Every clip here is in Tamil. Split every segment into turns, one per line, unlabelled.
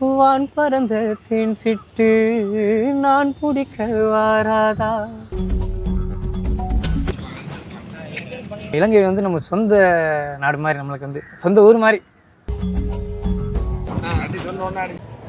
வான் பறந்த தேன் சிட்டு நான் பிடிக்க வாராதா? இலங்கை வந்து நம்ம சொந்த நாடு மாதிரி நம்மளுக்கு வந்து சொந்த ஊர் மாதிரி.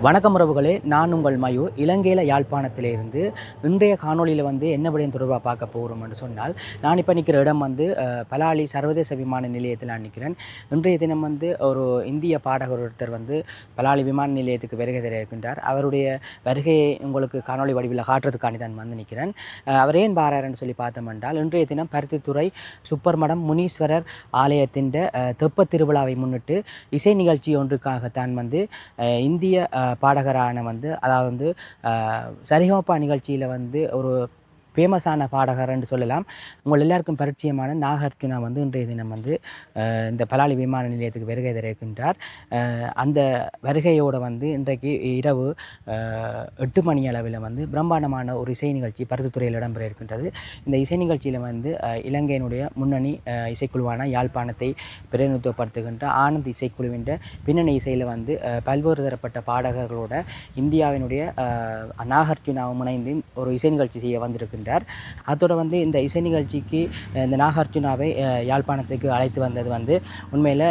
வணக்கம் உறவுகளே நான் உங்கள் மயூ இலங்கையில் யாழ்ப்பாணத்திலிருந்து இன்றைய காணொளியில் வந்து என்ன விடயம் தொடர்பாக பார்க்க போகிறோம்னு சொன்னால் நான் இப்போ நிற்கிற இடம் வந்து பலாலி சர்வதேச விமான நிலையத்தில் நான் நிற்கிறேன் இன்றைய தினம் வந்து ஒரு இந்திய பாடகர் ஒருத்தர் வந்து பலாலி விமான நிலையத்துக்கு வருகை தெரிய இருக்கின்றார் அவருடைய வருகையை உங்களுக்கு காணொளி வடிவில் காட்டுறதுக்காண்டி தான் வந்து நிற்கிறேன் அவர் ஏன் பாராருன்னு சொல்லி பார்த்தோம் என்றால் இன்றைய தினம் பருத்தித்துறை சுப்பர்மடம் முனீஸ்வரர் ஆலயத்தின் தெப்ப தெப்பத் திருவிழாவை முன்னிட்டு இசை நிகழ்ச்சி ஒன்றுக்காகத்தான் வந்து இந்திய பாடகரான வந்து அதாவது வந்து சரிகமப்பா நிகழ்ச்சியில் வந்து ஒரு ஃபேமஸான பாடகர்னு சொல்லலாம். உங்கள் எல்லாருக்கும் பரிச்சயமான நாகார்ஜுனா வந்து இன்றைய தினம் வந்து இந்த பலாலி விமான நிலையத்துக்கு வருகை தர அந்த வருகையோடு வந்து இன்றைக்கு இரவு எட்டு மணி அளவில் வந்து பிரம்மாண்டமான ஒரு இசை நிகழ்ச்சி பருத்துத்துறையில் இடம்பெற இருக்கின்றது. இந்த இசை நிகழ்ச்சியில் வந்து இலங்கையினுடைய முன்னணி இசைக்குழுவான யாழ்ப்பாணத்தை பிரதிநிதித்துவப்படுத்துகின்ற ஆனந்த் இசைக்குழுவின் பின்னணி இசையில் வந்து பல்வேறு தரப்பட்ட பாடகர்களோட இந்தியாவினுடைய நாகார்ஜுனாவும் இணைந்து ஒரு இசை நிகழ்ச்சி செய்ய வந்திருக்கின்றார் அதோடு வந்து இந்த இசை நிகழ்ச்சிக்கு இந்த நாகார்ஜுனாவை யாழ்ப்பாணத்துக்கு அழைத்து வந்தது வந்து உண்மையில்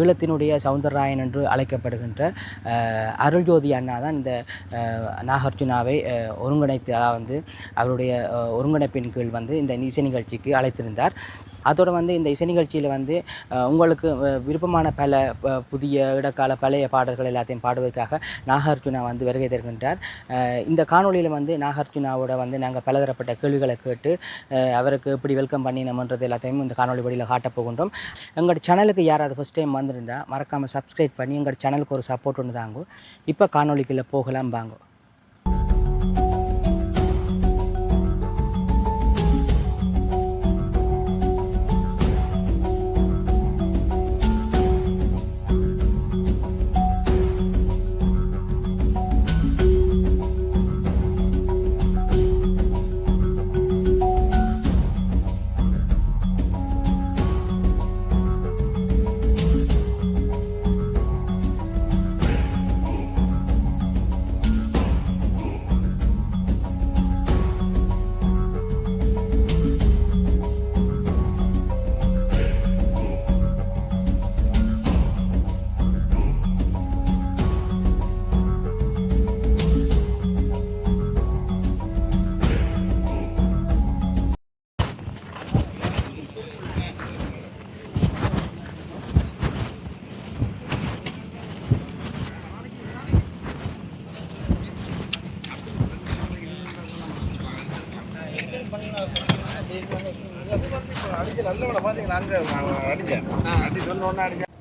ஈழத்தினுடைய சவுந்தரராயன் என்று அழைக்கப்படுகின்ற அருள்ஜோதி அண்ணா தான் இந்த நாகார்ஜுனாவை ஒருங்கிணைத்து அதாவது வந்து அவருடைய ஒருங்கிணைப்பின் கீழ் வந்து இந்த இசை நிகழ்ச்சிக்கு அழைத்திருந்தார். அதோடு வந்து இந்த இசை நிகழ்ச்சியில் வந்து உங்களுக்கு விருப்பமான பல புதிய இடக்கால பழைய பாடல்கள் எல்லாத்தையும் பாடுவதற்காக நாகார்ஜுனா வந்து வருகை தருகின்றார். இந்த காணொலியில் வந்து நாகார்ஜுனாவோட வந்து நாங்கள் பலதரப்பட்ட கேள்விகளை கேட்டு அவருக்கு எப்படி வெல்கம் பண்ணினோம்ன்றது எல்லாத்தையும் இந்த காணொளி வழியில் காட்டப் போகின்றோம். எங்களோட சேனலுக்கு யாராவது ஃபஸ்ட் டைம் வந்திருந்தால் மறக்காமல் சப்ஸ்கிரைப் பண்ணி எங்களோட சேனலுக்கு ஒரு சப்போர்ட் ஒன்று தாங்க. இப்போ காணொலிக்குள்ளே போகலாம் வாங்க.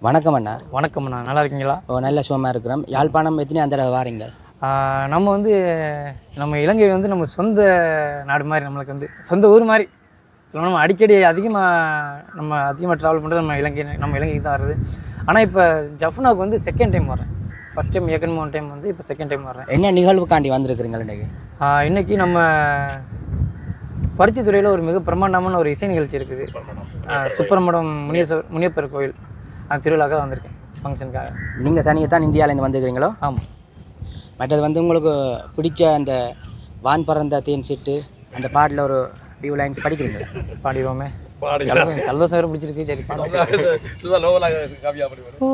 வணக்கம் அண்ணா.
வணக்கம் அண்ணா. நல்லா இருக்கீங்களா?
ஓ நல்ல சுகமாக இருக்கிறோம். யாழ்ப்பாணம் எத்தனை அந்த வாரீங்க?
நம்ம வந்து நம்ம இலங்கை வந்து நம்ம சொந்த நாடு மாதிரி நம்மளுக்கு வந்து சொந்த ஊர் மாதிரி. சொல்லணும் நம்ம அடிக்கடி அதிகமாக நம்ம அதிகமாக ட்ராவல் பண்ணுறது நம்ம இலங்கை நம்ம இலங்கைக்கு தான் வருது. ஆனால் இப்போ ஜஃப்னாவுக்கு வந்து செகண்ட் டைம் வரேன் ஃபஸ்ட் டைம் ஏற்கனவே ஒன் டைம் வந்து இப்போ செகண்ட் டைம் வரேன்
என்ன நிகழ்வுக்காண்டி வந்திருக்கிறீங்க இன்றைக்கு?
ஆஹ் இன்னைக்கு நம்ம பருத்தித்துறையில் ஒரு மிக பிரம்மாண்டமான ஒரு இசை நிகழ்ச்சி இருக்குது. ஆஹ் சுப்பிரமணியம் முனியஸ்வர் முனியப்பர் கோயில். அந்த திருவிழாக்காக வந்திருக்கேன் ஃபங்க்ஷனுக்காக
நீங்கள் தனியாக தான் இந்தியாவிலேருந்து வந்துக்கிறீங்களோ
ஆமாம்
மற்றது வந்து உங்களுக்கு பிடிச்ச அந்த வான் பறந்த தேன் சிட்டு அந்த பாட்டில் ஒரு ஃபியூ லைன்ஸ் படிக்கிறீங்களா
பாடிடுவோமே. வேறு பிடிச்சிருக்கு சரி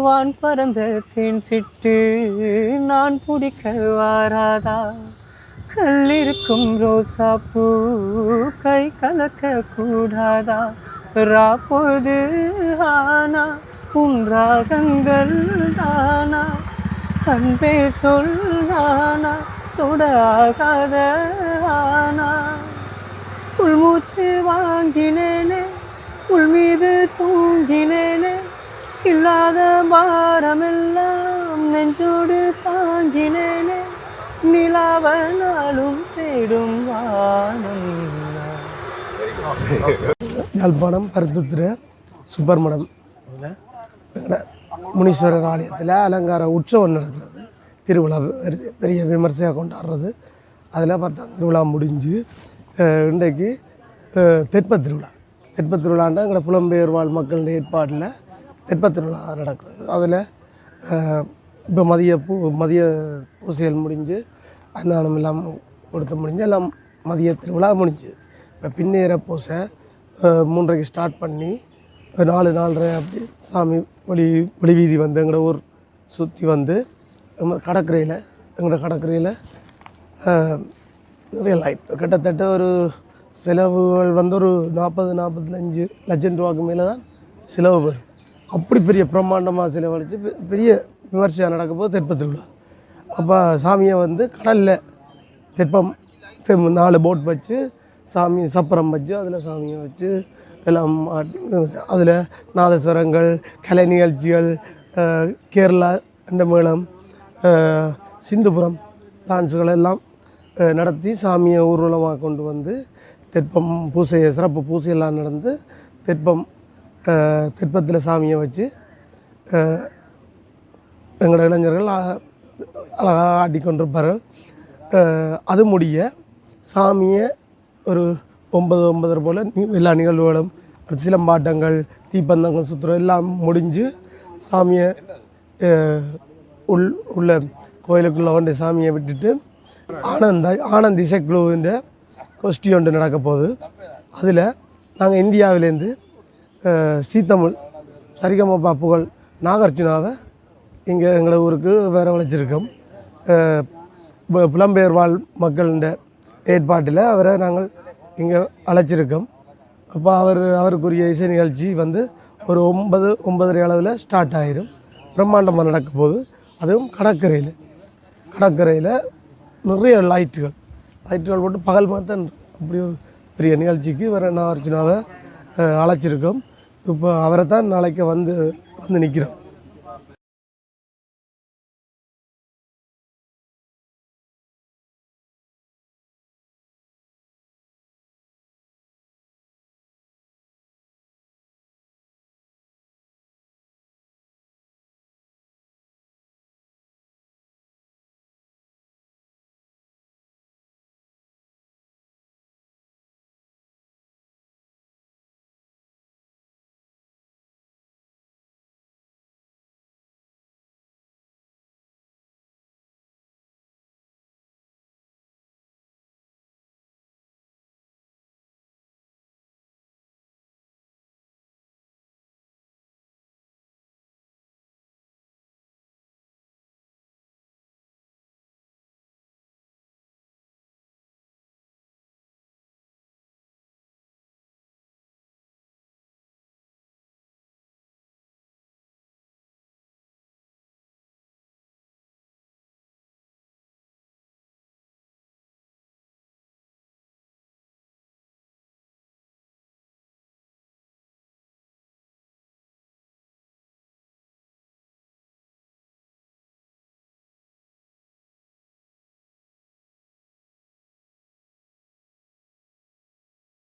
வான் பறந்த தேன் சிட்டு நான் பிடிக்க வாராதா? கல்லிருக்கும் ரோசா பூ. கை கலக்க கூடாதா? ராப்போது ஆனா உன் ராகங்கள் தானா? அன்பே சொல்லானா தொடாகாத ஆனா? உள்மூச்சு வாங்கினேனே உள் மீது தூங்கினேனே இல்லாத பாரமெல்லாம் நெஞ்சு நிலாவ தேடும் வானம்.
யாழ்ப்பாணம் பருத்துத்துறை சுப்பிரமணம் முனீஸ்வரர் ஆலயத்தில் அலங்கார உற்சவம் நடக்கிறது. திருவிழா பெரிய- பெரிய விமர்சையாக கொண்டாடுறது. அதில் பார்த்தா திருவிழா முடிஞ்சு இன்றைக்கு தெற்பத் திருவிழா. தெற்பத் திருவிழாண்டா எங்களோட புலம்பெயர் வாழ் மக்களுடைய ஏற்பாட்டில் தெற்பத் திருவிழா நடக்கிறது. அதில் இப்போ மதிய பூ மதிய பூசைகள் முடிஞ்சு அன்னதானம் எல்லாம் கொடுத்து முடிஞ்சு எல்லாம் மதிய திருவிழா முடிஞ்சு. இப்போ பின்னேற பூசை மூன்றரைக்கு ஸ்டார்ட் பண்ணி நாலு நாலரை அப்படி சாமி ஒளி ஒளி வந்து எங்களோட ஊர் சுற்றி வந்து கடற்கரையில் எங்களோட கடற்கரையில் நிறைய லைஃப் கிட்டத்தட்ட ஒரு செலவுகள் வந்து ஒரு நாற்பது நாற்பத்தஞ்சு லட்சம் ரூபாய்க்கு மேலே தான் செலவு வரும். அப்படி பெரிய பிரம்மாண்டமாக செலவழித்து பெ- பெரிய விமர்சையாக நடக்கும்போது போது உள்ளது திருவிழா அப்போ சாமியை வந்து கடலில் தெப்பம் நாலு போட் வச்சு சாமி சப்பரம் வச்சு அதில் சாமியை வச்சு எல்லாம் அதில் நாதஸ்வரங்கள் கலை நிகழ்ச்சிகள் கேரளா அண்டமேளம் சிந்துபுரம் டான்ஸுகள் எல்லாம் நடத்தி சாமியை ஊர்வலமாக கொண்டு வந்து திற்பம் பூசை சிறப்பு பூசையெல்லாம் நடந்து திற்பம் திற்பத்தில் சாமியை வச்சு எங்களோட இளைஞர்கள் அழகாக ஆடிக்கொண்டிருப்பார்கள் அது முடிய சாமியை ஒரு ஒன்பது ஒன்பதரை போல் எல்லா நிகழ்வுகளும் சிலம்பாட்டங்கள் தீப்பந்தங்கள் சுற்றுறோம் எல்லாம் முடிஞ்சு சாமியை உள் உள்ள கோயிலுக்குள்ளே கொண்டு சாமியை விட்டுட்டு ஆனந்த ஆனந்த் இசைக்குழுவிൻ്റെ கோஷ்டி ஒன்று நடக்க போகுது. அதில் நாங்கள் இந்தியாவிலேருந்து சீத்தமிழ் சரிகமபா புகழ் நாகார்ஜுனாவை இங்கே எங்களை ஊருக்கு வேற வளைச்சிருக்கோம் புலம்பெயர் வாழ் மக்களின் ஏற்பாட்டில் அவரை நாங்கள் இங்கே அழைச்சிருக்கோம். அப்போ அவர் அவருக்குரிய இசை நிகழ்ச்சி வந்து ஒரு ஒன்பது ஒன்பதரை அளவில் ஸ்டார்ட் ஆயிரும். பிரம்மாண்டமாக நடக்க போகுது. அதுவும் கடற்கரையில். கடற்கரையில் நிறைய லைட்டுகள் லைட்டுகள் போட்டு பகல் பார்த்தா அப்படி ஒரு பெரிய நிகழ்ச்சிக்கு வர நான் அர்ஜுனாவை அழைச்சிருக்கோம். இப்போ அவரை தான் நாளைக்கு வந்து வந்து நிற்கிறோம்.